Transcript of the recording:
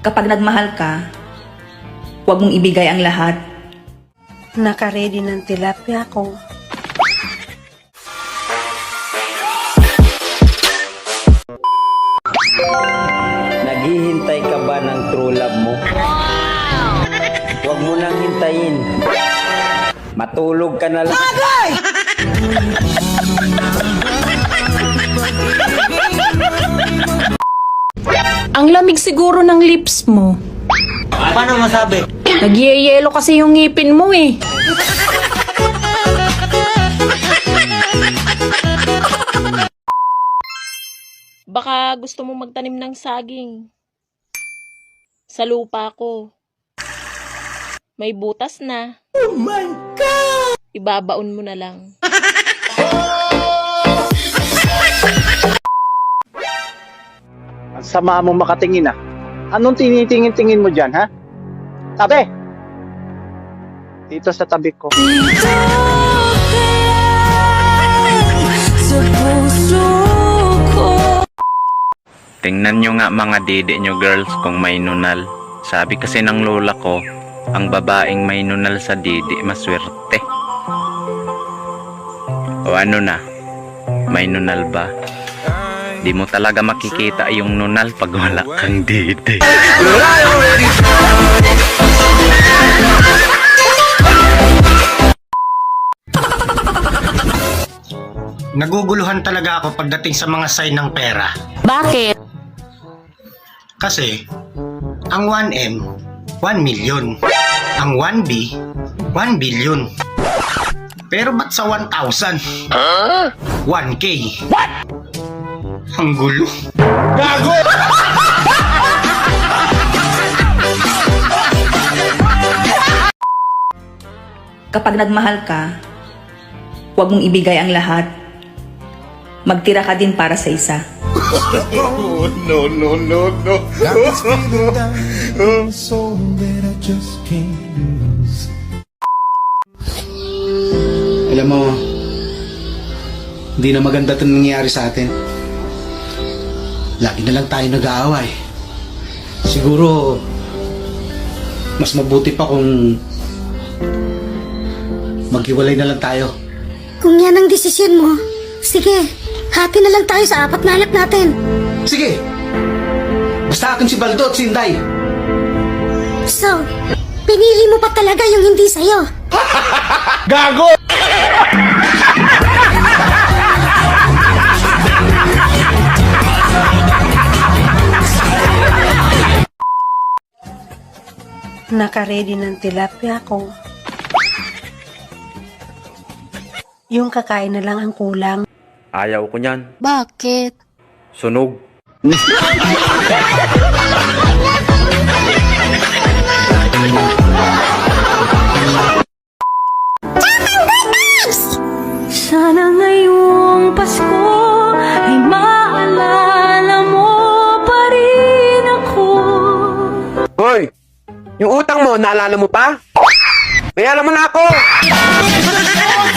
Kapag nagmahal ka, huwag mong ibigay ang lahat. Nakaredy ng tilapia ko. Naghihintay ka ba ng true love mo? Huwag mo nang hintayin. Matulog ka na lang. Ang lamig siguro ng lips mo. Paano masabi? Nagyeyelo kasi yung ngipin mo eh. Baka gusto mo magtanim ng saging. Sa lupa ko. May butas na. Oh my God! Ibabaon mo na lang. Ang sama mo makatingin ah. Anong tinitingin-tingin mo dyan, ha? Tabi! Dito sa tabi ko. Tingnan nyo nga mga dede nyo girls kung may nunal. Sabi kasi ng lola ko, ang babaeng may nunal sa dede maswerte. O ano na, may nunal ba? Di mo talaga makikita yung nunal pag wala kang dede. Naguguluhan talaga ako pagdating sa mga sign ng pera. Bakit? Kasi, ang 1M, 1 million. Ang 1B, 1 billion. Pero ba't sa 1,000? 1K. What? Ang gulo. Kapag nagmahal ka, huwag mong ibigay ang lahat. Magtira ka din para sa isa. Alam mo, hindi na maganda ito nangyayari sa atin. Lagi na lang tayo nag-aaway. Siguro, mas mabuti pa kung maghiwalay na lang tayo. Kung yan ang desisyon mo, sige, hati na lang tayo sa apat na anak natin. Sige! Basta akin si Baldo at si Inday. So, pinili mo pa talaga yung hindi sa'yo. Nakaredy ng tilapia ko. Yung kakain na lang ang kulang. Ayaw ko niyan. Bakit? Sunog. Sana Yung utang mo, naalala mo pa? May alam mo na ako!